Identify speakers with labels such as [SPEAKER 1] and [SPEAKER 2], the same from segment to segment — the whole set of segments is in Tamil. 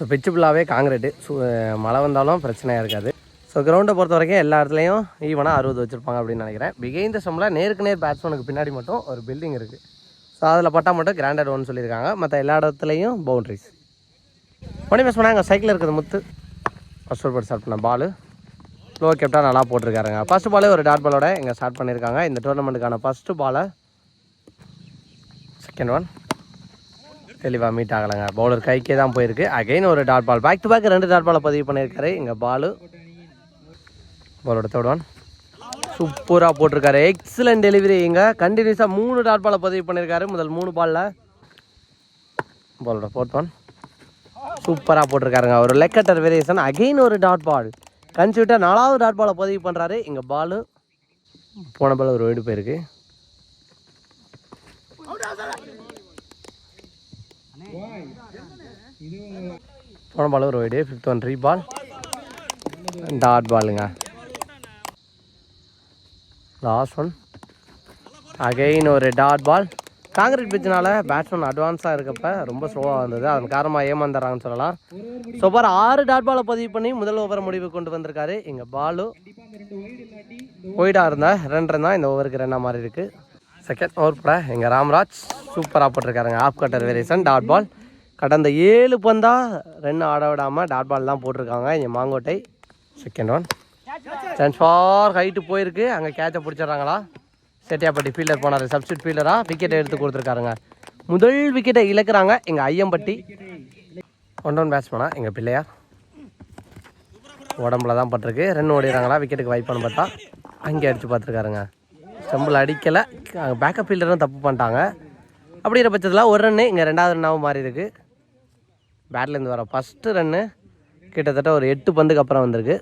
[SPEAKER 1] ஸோ பிச்சு ஃபுல்லாகவே காங்கிரீட்டு ஸோ மழை வந்தாலும் பிரச்சனையாக இருக்காது. ஸோ கிரவுண்டை பொறுத்த வரைக்கும் எல்லா இடத்துலையும் ஈவனாக அறுபது வச்சுருப்பாங்க அப்படின்னு நினைக்கிறேன். பிகைந்த சம்மில் நேருக்கு நேர் பேட்ஸ்மேனுக்கு பின்னாடி மட்டும் ஒரு பில்டிங் இருக்குது ஸோ அதில் பட்டா மட்டும் கிராண்டட் ஒன்று சொல்லியிருக்காங்க. மற்ற எல்லா இடத்துலையும் பவுண்ட்ரிஸ் மணி மிஸ் பண்ணாங்க. சைக்கிள் இருக்குது முத்து. ஃபஸ்ட் ஓவர் ஸ்டார்ட் பண்ண பாலு லோ கேப்டாக நல்லா போட்டிருக்காருங்க. ஃபஸ்ட் பாலே ஒரு டாட் பாலோட இங்கே ஸ்டார்ட் பண்ணியிருக்காங்க. இந்த டோர்னமெண்ட்டுக்கான ஃபஸ்ட்டு பாலை செகண்ட் ஒன் தெளிவாக மீட் ஆகலைங்க. பவுலர் கைக்கே தான் போயிருக்கு. அகைன் ஒரு dot ball back to back ரெண்டு டாட் பாலை பதிவு பண்ணியிருக்காரு. இங்கே பாலு பாலோட தேர்ட் சூப்பராக போட்டிருக்காரு. எக்ஸலண்ட் டெலிவரி இங்கே கண்டினியூஸாக மூணு டாட் பாலை பதிவு பண்ணியிருக்காரு. முதல் மூணு பாலில் பாலோட ஃபோர்த் ஒன் சூப்பராக போட்டிருக்காருங்க. ஒரு லெக்கட்டர் வேரியேஷன் அகைன் ஒரு டாட் பால் கன்சியூட்டாக நாலாவது டாட் பாலை பதிவு பண்ணுறாரு இங்கே பாலு போன பால் ஒரு வீடு போயிருக்கு. போன பால் ஒரு wide fifth one three ball dot பாலுங்க லாஸ்ட் ஒன் அகெயின் ஒரு டாட் பால் காங்கிரீட் பிச்சினால பேட்ஸ்மேன் அட்வான்ஸாக இருக்கப்ப ரொம்ப ஸ்லோவாக இருந்தது அதன் காரணமாக ஏமாந்துறாங்கன்னு சொல்லலாம். ஸோ பார் ஆறு டாட் பாலை பதிவு பண்ணி முதல் ஓவரை முடிவு கொண்டு வந்திருக்காரு. இங்கே பாலு ஒயிடாக இருந்தால் ரெண்டு இருந்தால் இந்த ஓவருக்கு ரெண்டாக மாதிரி இருக்குது செகண்ட் ஓவர் போட எங்கள் ராம்ராஜ் சூப்பராக போட்டிருக்காருங்க. Off cutter variation dot ball கடந்த ஏழு பந்தா ரெண்டு ஆட விடாமல் டாட் பால் தான் போட்டிருக்காங்க. இங்கே Mangottai second one chance for height போயிருக்கு. அங்கே கேட்சை பிடிச்சிடுறாங்களா? செட்டியாப்பட்டி ஃபீல்டர் போனார். சப்ஸ்டியூட் ஃபீல்டராக விக்கெட்டை எடுத்து கொடுத்துருக்காருங்க. முதல் விக்கெட்டை இழக்கிறாங்க. எங்கள் ஐயம்பட்டி. ஒன் டவுன் பேட்ஸ்மேனா எங்கள் பிள்ளையார். உடம்புல தான் பட்டிருக்கு. ரன் ஓடிடுறாங்களா? விக்கெட்டுக்கு வைப்பான்னு பார்த்தா அங்கே அடித்து பார்த்துருக்காருங்க. செம்பில் அடிக்கலை. பேக்கப் ஃபீல்டரும் தப்பு பண்ணிட்டாங்க. அப்படிங்கிற பட்சத்தில் ஒரு ரன்னு இங்கே ரெண்டாவது ரன்னாகவும் மாறி இருக்கு. பேட்லேருந்து வர ஃபஸ்ட்டு ரன்னு கிட்டத்தட்ட ஒரு எட்டு பந்துக்கு அப்புறம் வந்திருக்கு.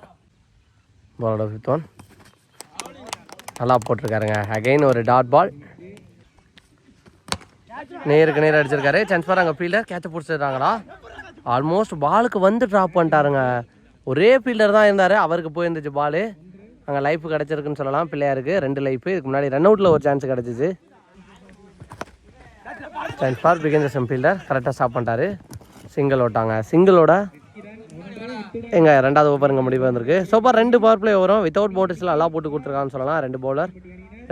[SPEAKER 1] பாலோட ஃபிஃப்த் ஒன் நல்லா போட்டிருக்காருங்க. அகெயின் ஒரு டாட் பால் நேருக்கு நேர் அடிச்சிருக்காரு. சான்ஸ் பார் அங்கே ஃபீல்டர் கேட்ச பிடிச்சிடுறாங்களா ஆல்மோஸ்ட் பாலுக்கு வந்து ட்ராப் பண்ணிட்டாருங்க. ஒரே ஃபீல்டர் தான் இருந்தார். அவருக்கு போயிருந்துச்சு பாலு அங்கே லைஃப் கிடச்சிருக்குன்னு சொல்லலாம். பிள்ளையாருக்கு ரெண்டு லைஃப் இதுக்கு முன்னாடி ரன் அவுட்டில் ஒரு சான்ஸ் கிடச்சிச்சு. Chance for Bikendra Singh fielder கரெக்டாக ஸ்டாப் பண்ணிட்டாரு. சிங்கிள் ஓட்டாங்க. சிங்கிளோட எங்க ரெண்டாவது ஓவருங்க முடிவு வந்திருக்கு. சூப்பர் ரெண்டு பவர் பிளே ஓவரும் வித்தவுட் போட்டிஸில் நல்லா போட்டு கொடுத்துருக்காங்கன்னு சொல்லலாம். ரெண்டு பவுலர்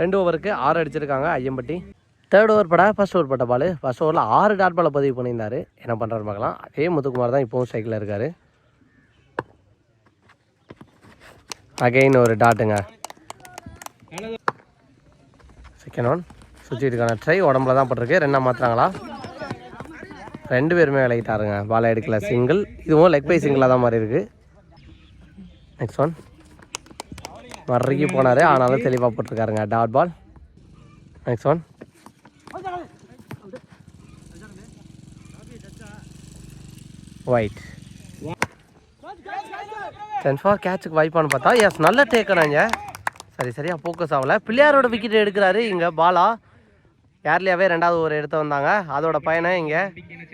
[SPEAKER 1] ரெண்டு ஓவருக்கு ஆறு அடிச்சிருக்காங்க. ஐயம்பட்டி. தேர்ட் ஓவர் பட ஃபர்ஸ்ட் ஓவர் பட்ட பால் ஃபர்ஸ்ட் ஓவரில் ஆறு டாட் பாலை பதிவு பண்ணியிருந்தார். என்ன பண்ணுறாரு பார்க்கலாம். அதே முத்துக்குமார் தான் இப்போவும் சைக்கிளில் இருக்காரு. அகைன் ஒரு டாட்டுங்க செகண்ட் ஒன் சுற்றிட்டுக்கான ட்ரை உடம்புல தான் பட்டிருக்கு. ரெண்டாக மாற்றுறாங்களா ரெண்டு பேருமே விளையிட்டாருங்க பாலை எடுக்கல. சிங்கிள் இதுவும் லெக் பை சிங்கிளாக தான் மாதிரி இருக்குது நெக்ஸ்ட் ஒன் மறைக்கி போனார். ஆனாலும் தெளிவாக போட்டிருக்காருங்க. Dot ball next one wide ten for கேட்சுக்கு வாய்ப்பானு பார்த்தா எஸ் நல்ல டேக்கனாங்க சரி சரியாக ஃபோக்கஸ் ஆகலை. பிள்ளையாரோட விக்கெட் எடுக்கிறாரு இங்கே பாலா. ஏர்லியாகவே ரெண்டாவது ஒரு எடுத்து வந்தாங்க. அதோட பையனை இங்கே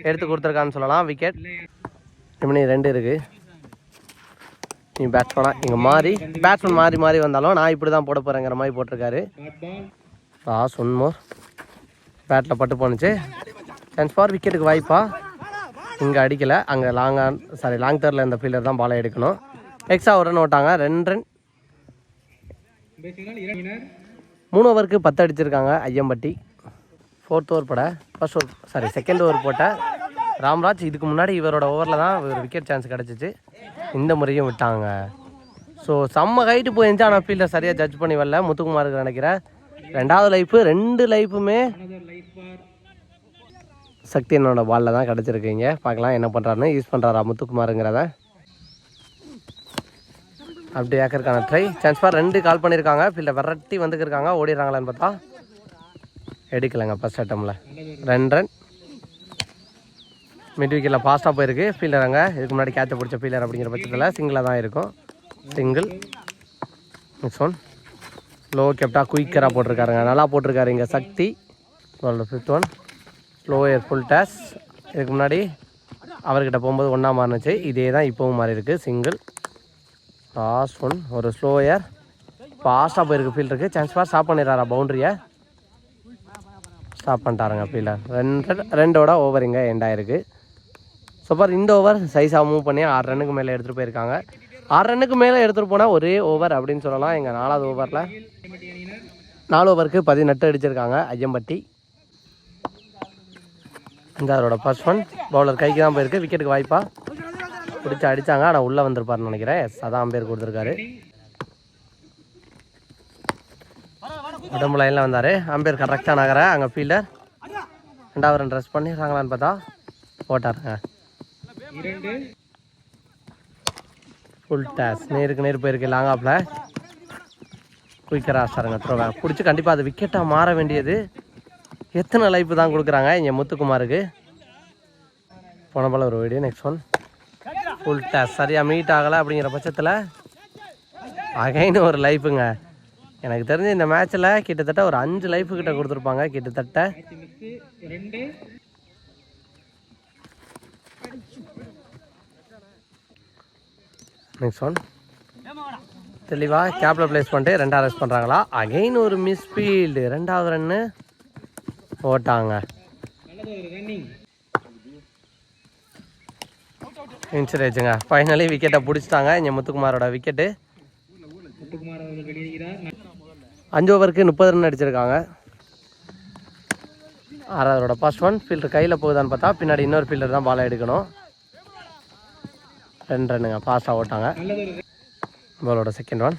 [SPEAKER 1] எடுத்து கொடுத்துருக்கான்னு சொல்லலாம் விக்கெட் இப்படி ரெண்டு இருக்குது நீ பேட்ஸ்மேனாக இங்கே மாறி பேட்ஸ்மேன் மாறி மாறி வந்தாலும் நான் இப்படி தான் போட போகிறேங்கிற மாதிரி போட்டிருக்காரு. லாஸ் ஒன் மோர் பேட்டில் பட்டு போணுச்சு. சான்ஸ் ஃபார் விக்கெட்டுக்கு வாய்ப்பா. இங்கே அடிக்கலை. அங்கே லாங்காக சாரி லாங் தேர்டில் இந்த ஃபீல்டர் தான் பாலை எடுக்கணும். எக்ஸ்ட்ரா ஒரு ரன் ஓட்டாங்க. ரெண்டு ரன். மூணு ஓவருக்கு பத்து அடிச்சிருக்காங்க ஐயம்பட்டி. ஃபோர்த் ஓவர் பட. First over sorry second over போட்ட ராம்ராஜ். இதுக்கு முன்னாடி இவரோட ஓவரில் தான் ஒரு விக்கெட் சான்ஸ் கிடச்சிச்சு. இந்த முறையும் விட்டாங்க. ஸோ செம்ம ஹைட்டு போயிருந்துச்சு ஆனால் ஃபீல்டை சரியாக ஜட்ஜ் பண்ணி வரல. முத்துக்குமாருக்கு நினைக்கிறேன். ரெண்டாவது லைஃப்பு ரெண்டு லைஃபுமே சக்தி என்னோட பாலில் தான் கிடச்சிருக்கீங்க பார்க்கலாம் என்ன பண்ணுறாருன்னு யூஸ் பண்ணுறாரா முத்துக்குமாருங்கிறத. அப்படி ஏக்கருக்கான ட்ரை சான்ஸ்பார் ரெண்டு கால் பண்ணியிருக்காங்க ஃபீல்டை விரட்டி வந்துக்கிருக்காங்க. ஓடிடுறாங்களான்னு பார்த்தா எடுக்கலைங்க ஃபஸ்ட் அட்டமில் ரெண்டு ரன் மிட் விக்கெட்டில் ஃபாஸ்ட்டாக போயிருக்கு. ஃபீல்டர் அங்கே இதுக்கு முன்னாடி கேட்சை பிடிச்ச ஃபீல்டர் அப்படிங்கிற பட்சத்தில் சிங்கிளாக தான் இருக்கும். சிங்கிள் நெக்ஸ்ட் ஒன் லோ கேப்டாக குயிக்கராக போட்டிருக்காருங்க. நல்லா போட்டிருக்காரு இங்கே Sakthi. Fifth one slower full toss இதுக்கு முன்னாடி அவர்கிட்ட போகும்போது ஒன்றா மாறினுச்சு. இதே தான் இப்போவும் மாறி இருக்குது சிங்கிள் லாஸ்ட் ஒன் ஒரு ஸ்லோயர் ஃபாஸ்ட்டாக போயிருக்கு ஃபீல்டருக்கு சான்ஸ் பார் ஸ்டாப் பண்ணிடுறாரா பவுண்ட்ரியை ஸ்டாப் பண்ணிட்டாருங்க ஃபீல்டர் ரெண்டு ரெண்டோட ஓவர் இங்கே எண்ட் ஆயிருக்கு. சூப்பர் இந்த ஓவர் சைஸாக மூவ் பண்ணி ஆறு ரன்னுக்கு மேலே எடுத்துகிட்டு போயிருக்காங்க. ஆறு ரன்னுக்கு மேலே எடுத்துகிட்டு போனால் ஒரே ஓவர் அப்படின்னு சொல்லலாம். எங்கள் நாலாவது ஓவரில் நாலு ஓவருக்கு பதினெட்டு அடிச்சிருக்காங்க ஐயம்பட்டி. இந்த அவரோட ஃபர்ஸ்ட் ஒன் பவுலர் கைக்கு தான் போயிருக்கு விக்கெட்டுக்கு வாய்ப்பா. பிடிச்சி அடித்தாங்க ஆனால் உள்ளே வந்திருப்பாருன்னு நினைக்கிறேன். எஸ் அதான் அம்பேர் கொடுத்துருக்காரு. உடம்பு லைனில் வந்தார். அம்பேர் கரெக்டாக நகர அங்கே ஃபீல்டர் ரெண்டாவது ரன் ட்ரெஸ் பண்ணிடுறாங்களான்னு பார்த்தா போட்டாருங்க ஃபுல் டேஸ் நேருக்கு நேர் போயிருக்கு லாங் ஆஃபில் குயிக்கராக ஆசாருங்க த்ரோவை பிடிச்சி கண்டிப்பாக அது விக்கெட்டாக மாற வேண்டியது. எத்தனை லைஃப் தான் கொடுக்குறாங்க. இங்கே முத்துக்குமாருக்கு. போன போல ஒரு வீடியோ நெக்ஸ்ட் ஒன் ஃபுல் சரியாக மீட் ஆகலை அப்படிங்கிற பட்சத்தில் அகைன் ஒரு லைஃபுங்க எனக்கு தெரிஞ்சு இந்த மேட்ச்சில் கிட்டத்தட்ட ஒரு அஞ்சு லைஃபு கிட்ட கொடுத்துருப்பாங்க கிட்டத்தட்ட. நெக்ஸ்ட் ஒன் தெளிவாக கேப்பில் ப்ளேஸ் பண்ணிட்டு ரெண்டாவது ரெஸ்ட் பண்ணுறாங்களா அகைன் ஒரு மிஸ்ஃபீல்டு ரெண்டாவது ரன்னு ஓட்டாங்க இன்சூரேஜுங்க ஃபைனலி விக்கெட்டை பிடிச்சிட்டாங்க. இங்கே முத்துக்குமாரோட விக்கெட்டு அஞ்சு ஓவருக்கு முப்பது ரன் அடிச்சிருக்காங்க. ஆறாவதோட ஃபர்ஸ்ட் ஒன் ஃபீல்டர் கையில் போகுதான்னு பார்த்தா பின்னாடி இன்னொரு ஃபீல்டர் தான் பாலை எடுக்கணும். ரெண்டு ரன்னுங்க ஃபாஸ்ட்டாக ஓட்டாங்க. பாலோட செகண்ட் ஒன்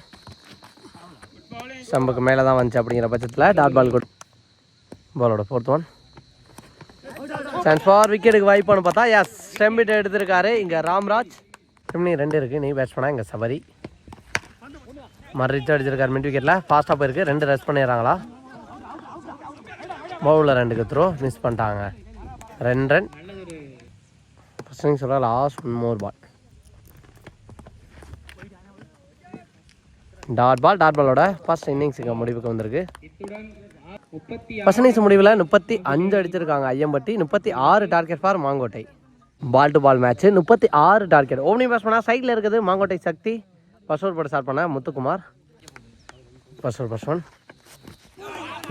[SPEAKER 1] ஸ்டம்புக்கு மேலே தான் வந்துச்சு அப்படிங்கிற பட்சத்தில் டாட் பால் கொடு. பாலோட ஃபோர்த் ஒன் சான்ஸ் ஃபார் விக்கெட்டுக்கு வாய்ப்பானு பார்த்தா எஸ் ஸ்டெம்பிட் எடுத்திருக்காரு. இங்கே ராம்ராஜ். ஸ்டெம்னிங் ரெண்டு இருக்குது நீ பேட்ஸ் இங்கே சபரி. மறுத்து அடிச்சிருக்காரு மிட் விக்கெட்டில் ஃபாஸ்ட்டாக போயிருக்கு. ரெண்டு ரெஸ்ட் பண்ணிடுறாங்களா? பவுலில் ரெண்டுக்கு த்ரோ மிஸ் பண்ணிட்டாங்க. ரெண்டு ரன் ஃபஸ்ட் இன்னிங் சொல்ல last one more ball dot ball dot பாலோட ஃபர்ஸ்ட் இன்னிங்ஸுக்கு முடிவுக்கு வந்திருக்கு. ஃபர்ஸ்ட் இன்னிங்ஸ் முடிவில் முப்பத்தி அஞ்சு அடிச்சிருக்காங்க. ஐயம்பட்டி. முப்பத்தி ஆறு target for Mangottai. Ball to ball match முப்பத்தி ஆறு டார்கெட் ஓப்பனிங் பேட்ஸ் பண்ணால் சைடில் இருக்குது. மாங்கோட்டை சக்தி. ஃபர்ஸ்ட் ஓவர் போட்டு ஸ்டார்ட் பண்ண Muthukumar. First over first one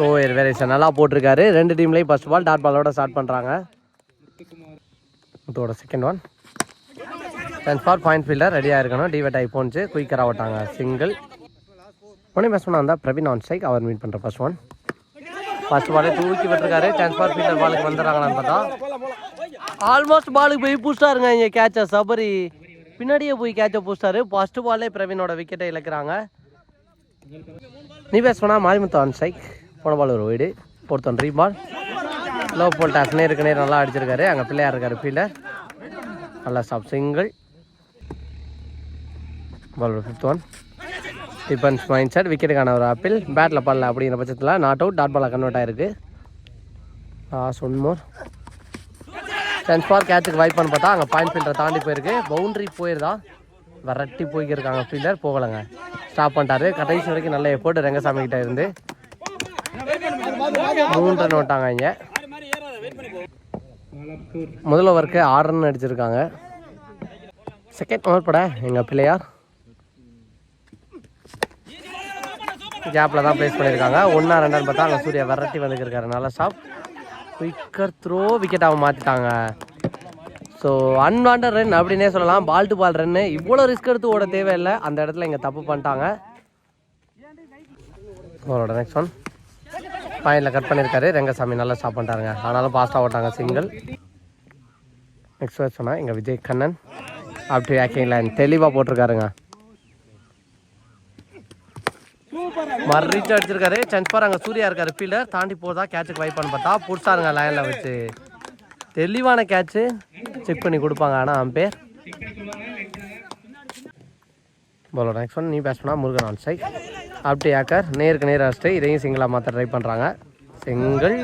[SPEAKER 1] over variation நல்லா போட்டிருக்காரு. ரெண்டு டீம்லேயும் ஃபர்ஸ்ட் பால் டாட் பாலோட ஸ்டார்ட் பண்ணுறாங்க முத்துவோட second one ten for point fielder ரெடியாக இருக்கணும். டிவெட் ஆகி போனுச்சு குயிக்கராக ஓட்டாங்க. சிங்கிள் ஒன்னே பேட்ஸ்மேனாக இருந்தால் பிரவீன் ஆன் ஸ்ட்ரைக் அவர் மீட் பண்ணுற ஃபர்ஸ்ட் ஒன் ஃபர்ஸ்ட் பாலே தூக்கி விட்டுருக்காரு. டென் ஃபார் ஃபீல்டர் பாலுக்கு வந்துடுறாங்களான்னு பார்த்தா. ஆல்மோஸ்ட் பாலுக்கு போய் பூஸ்டாருங்க இங்கே கேட்சை சபரி பின்னாடியே போய் கேட்சை பூஸ்டாரு ஃபர்ஸ்ட் பாலே பிரவீனோட விக்கெட்டை இழக்கிறாங்க. நீ பேசுனா மாரிமுத்து ஆன் ஸ்ட்ரைக் போன பால் ஒரு வீடு ஃபோர்த் ரீ பால் லோ போல் டாஸ் நேருக்கு நேர் நல்லா அடிச்சிருக்காரு. அங்கே பிள்ளையார் இருக்காரு ஃபீல்டர் நல்லா stop single ball fifth one defence mind set விக்கெட்டுக்கான ஒரு ஆப்பிள் பேட்டில் பாடல அப்படிங்கிற பட்சத்தில் நாட் அவுட் டாட் பாலாக கன்வெர்ட் ஆயிருக்கு. Last one more chance for கேட்சுக்கு வாய்ப் பார்த்தா அங்கே பாயிண்ட் ஃபீல்டரை தாண்டி போயிருக்கு. பவுண்ட்ரி போயிருதா? விரட்டி போய்க்கிருக்காங்க ஃபீல்டர் போகலைங்க. ஸ்டாப் பண்ணிட்டாரு. கடைசி வரைக்கும் நல்ல எஃபோர்ட் ரங்கசாமி கிட்ட இருந்து. மூணு ரன் விட்டாங்க இங்கே. முதல் ஓவருக்கு ஆறு ரன் அடிச்சிருக்காங்க. செகண்ட் ஓவர் பட எங்கள் பிள்ளையார் கேப்பில் தான் ப்ளேஸ் பண்ணியிருக்காங்க ஒன்றா ரெண்டான்னு பார்த்தா அங்கே சூர்யா விரட்டி வந்துருக்காரு நல்லா ஸ்டாப் குயிக்கர் த்ரோ விக்கெட்டாக மாற்றிட்டாங்க ஸோ அன்வான்ட் ரன் அப்படின்னே சொல்லலாம். பால் டு பால் ரன்னு இவ்வளோ ரிஸ்க் எடுத்து ஓட தேவையில்லை. அந்த இடத்துல இங்கே தப்பு பண்ணிட்டாங்க. அவரோட நெக்ஸ்ட் ஒன் பாயிண்டில் கட் பண்ணியிருக்காரு ரெங்கசாமி நல்லா ஸ்டாப் பண்ணிட்டாருங்க. ஆனாலும் ஃபாஸ்ட்டாக ஓட்டாங்க சிங்கிள் நெக்ஸ்ட் வேர்ட் சொன்னால் எங்கள் விஜய் கண்ணன் அப்படி ஆக்கிங் லைன் தெளிவாக போட்டிருக்காருங்க. மறுச்சு அடிச்சிருக்காரு. சன்ஸ்பார் அங்கே சூர்யா இருக்காரு. ஃபீல்டர் தாண்டி போதா கேட்சுக்கு வைப்பான்னு பார்த்தா புதுசாருங்க லைனில் வச்சு. தெளிவான கேட்சு செக் பண்ணி கொடுப்பாங்க. ஆனால் அம்பேர் போலோ நெக்ஸ்ட் ஒன் நீ பேஸ் பண்ணால் முருகன் ஆன் சைட் அப்படி ஆக்கர் நேருக்கு நேர் அடிச்சுட்டு இதையும் சிங்கிளாக மாற்ற ட்ரை பண்ணுறாங்க சிங்கிள்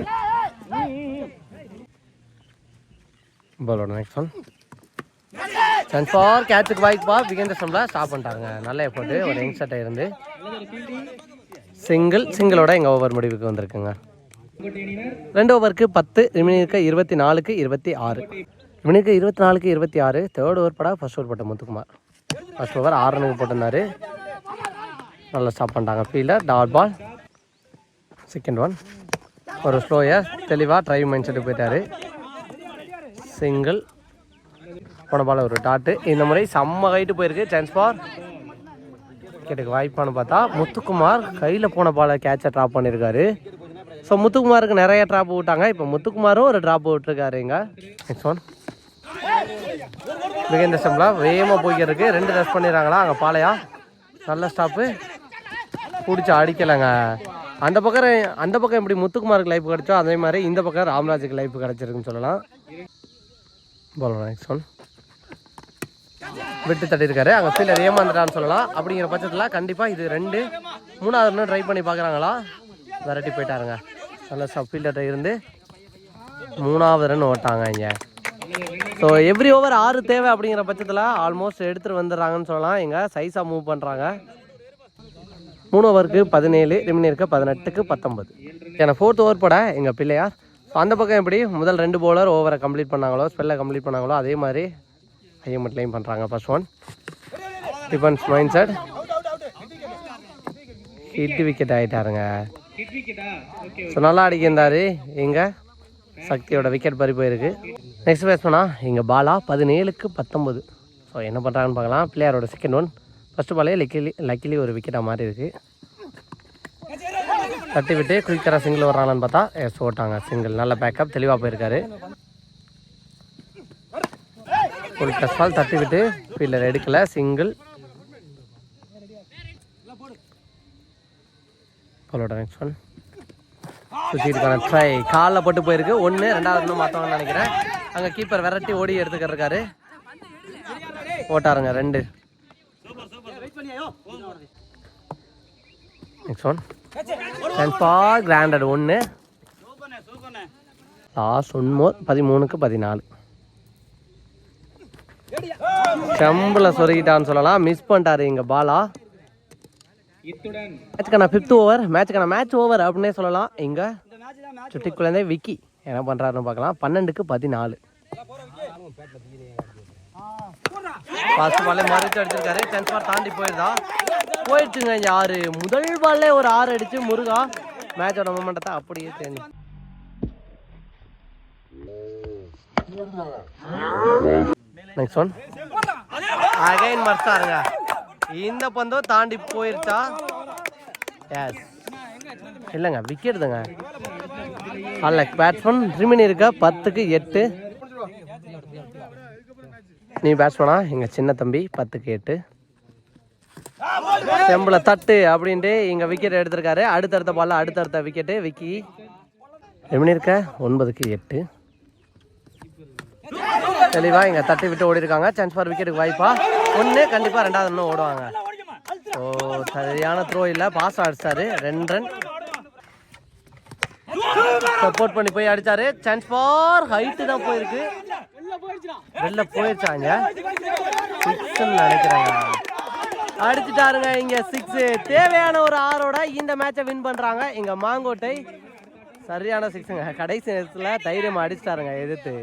[SPEAKER 1] போலோட நெக்ஸ்ட் ஒன் சான்ஸ் ஃபார் கேட்சுக்கு வாய்ப்பா விகேந்திர சம்பளா ஸ்டாப் பண்ணிட்டாங்க. நல்ல எஃபோர்ட்டு ஒரு யங்ஸ்டர்ட்ட இருந்து. சிங்கிள் சிங்கிளோட எங்கள் ஓவர் முடிவுக்கு வந்திருக்குங்க. ரெண்டு ஓவருக்கு பத்து ரிமினிக்கு இருபத்தி நாலுக்கு இருபத்தி ஆறு. ரிமினிக்கு இருபத்தி நாலுக்கு இருபத்தி ஆறு தேர்ட் ஓவர் படா ஃபர்ஸ்ட் ஓவர் போட்ட முத்துக்குமார். ஃபர்ஸ்ட் ஓவர் ஆறு ரனுக்கு போட்டிருந்தார். நல்லா ஸ்டாப் பண்ணிட்டாங்க. Fielder dot ball second one ஒரு ஸ்லோயர் தெளிவாக ட்ரைவ் மைண்ட் செட்டு போயிட்டார். சிங்கிள் போன பால் ஒரு டாட்டு இந்த முறை செம்ம ஹைட்டு போயிருக்கு. சான்ஸ் ஃபார் விக்கெட்டுக்கு வாய்ப்பானு பார்த்தா முத்துக்குமார் கையில் போன பாலை கேட்சை ட்ராப் பண்ணியிருக்காரு ஸோ முத்துக்குமாருக்கு நிறைய ட்ராப் விட்டாங்க இப்போ முத்துக்குமாரும் ஒரு ட்ராப் விட்டுருக்காரு இங்க. நெக்ஸ்ட் ஒன் மிகுந்த ஸ்டெம்பில் வேகமாக போய்க்கிறதுக்கு ரெண்டு ரஷ் பண்ணிடுறாங்களா? அங்கே பாலையா? நல்ல ஸ்டாப்பு பிடிச்சி அடிக்கலைங்க. அந்த பக்கம் அந்த பக்கம் எப்படி முத்துக்குமாருக்கு லைஃப் கிடைச்சோ அதே மாதிரி இந்த பக்கம் ராம்ராஜுக்கு லைஃப் கிடைச்சிருக்குன்னு சொல்லலாம். போலாம் நெக்ஸ்ட் ஒன் விட்டு தட்டியிருக்காரு. அங்கே ஃபீல்டர் ஏமாந்துட்டான்னு சொல்லலாம். அப்படிங்கிற பட்சத்தில் கண்டிப்பாக இது ரெண்டு மூணாவது ட்ரை பண்ணி பார்க்குறாங்களா? விரட்டி போயிட்டாருங்க. நல்ல சப் ஃபீல்டர் இருந்து மூணாவது ரன் ஓட்டாங்க இங்கே. ஸோ எவ்ரி ஓவர் ஆறு தேவை அப்படிங்கிற பட்சத்தில் ஆல்மோஸ்ட் எடுத்துகிட்டு வந்துடுறாங்கன்னு சொல்லலாம். இங்கே சைஸாக மூவ் பண்ணுறாங்க மூணு ஓவருக்கு பதினேழு ரிமினியருக்கு பதினெட்டுக்கு பத்தொம்பது ஏன்னா ஃபோர்த் ஓவர் போட எங்கள் பிள்ளையார் ஸோ அந்த பக்கம் எப்படி முதல் ரெண்டு பவுலர் ஓவரை கம்ப்ளீட் பண்ணாங்களோ ஸ்பெல்லை கம்ப்ளீட் பண்ணாங்களோ அதே மாதிரி ஐஎம்எட்லையும் பண்ணுறாங்க first one defence mind set hit wicket ஆகிட்டாருங்க so நல்லா அடிக்கின்றாரு இங்கே சக்தியோட விக்கெட் பறி போயிருக்கு. நெக்ஸ்ட் பேட்ஸ்மனா இங்கே பாலா பதினேழுக்கு பத்தொம்பது ஸோ என்ன பண்ணுறாங்கன்னு பார்க்கலாம். பிளேயரோட செகண்ட் ஒன் ஃபஸ்ட்டு பாலே லக்கிலி லக்கிலி ஒரு விக்கெட்டாக மாறி இருக்கு. தட்டி விட்டு குயிக்கராக சிங்கிள் வர்றாங்கன்னு பார்த்தா எஸ் ஓட்டாங்க. சிங்கிள் நல்ல பேக்கப் தெளிவாக போயிருக்காரு. ஒரு ப்ளஸ் பால் தட்டி விட்டு ஃபீல்டர் எடுக்கல. சிங்கிள் பாலோட நெக்ஸ்ட் ஒன் சுற்றிட்டுக்கான ட்ரை காலில் போட்டு போயிருக்கு. ஒன்று ரெண்டாவது இன்னும் மாற்றவங்கன்னு நினைக்கிறேன். அங்கே கீப்பர் விரட்டி ஓடி எடுத்துக்கிட்டு இருக்காரு ஓட்டாருங்க ரெண்டு நெக்ஸ்ட் ஒன் டென்ஃபா கிராண்டட் ஒன்று லாஸ்ட் ஒன் மோர் பதிமூணுக்கு பதினாலு. செம்பில் சொருகிட்டான்னு சொல்லலாம். மிஸ் பண்ணிட்டாரு இங்கே பாலா. மேட்ச்க்கான ஃபிஃப்த் ஓவர் மேட்ச்க்கான மேட்ச் ஓவர் அப்படின்னே சொல்லலாம். இங்கே சுட்டி குழந்தை விக்கி. என்ன பண்ணுறாருன்னு பார்க்கலாம். பன்னெண்டுக்கு பதினாலு. ஃபர்ஸ்ட் பாலே மறுத்து அடிச்சிருக்காரு. டென்த் பார் தாண்டி போயிருந்தா போயிடுச்சுங்க இங்க ஆறு முதல் பால்லே ஒரு ஆறு அடிச்சு முருகா மேட்சோட மொமெண்டத்தை அப்படியே தெரிஞ்சு நெக்ஸ்ட் ஒன் அகைன் மர்த்தாருங்க இந்த பந்தம் தாண்டி போயிருச்சா? எஸ் இல்லைங்க விக்கெட் தாங்க அல்ல பேட்ஸ்மேன் ரிமினி இருக்கா? பத்துக்கு எட்டு. நீ பேட்ஸ்மேனா எங்கள் சின்ன தம்பி பத்துக்கு எட்டு. செம்பில் தட்டு அப்படின்ட்டு இங்கே விக்கெட் எடுத்திருக்காரு. அடுத்தடுத்த பால்ல அடுத்தடுத்த விக்கெட்டு விக்கி. ரிமினி இருக்க? ஒன்பதுக்கு எட்டு. தெளிவாக இங்கே தட்டி விட்டு ஓடி இருக்காங்க சான்ஸ் ஃபார் விக்கெட்டுக்கு வாய்ப்பா. ஒன்று கண்டிப்பாக ரெண்டாவது இன்னும் ஓடுவாங்க. ஓ சரியான த்ரோ இல்லை. பாஸ் அடிச்சாரு. ரெண்டு ரன் சப்போர்ட் பண்ணி போய் அடிச்சாரு. சான்ஸ் ஃபார் ஹைட்டு தான் போயிருக்கு. வெளில போயிருச்சாங்க சிக்ஸ்ன்னு நினைக்கிறாங்க அடிச்சுட்டாருங்க இங்க சிக்ஸ் தேவையான ஒரு ஆறோட இந்த மேட்சை வின் பண்றாங்க. இங்க மாங்கோட்டை சரியான சிக்ஸுங்க கடைசி நேரத்தில் தைரியமாக அடிச்சிட்டாருங்க எதிர்த்து.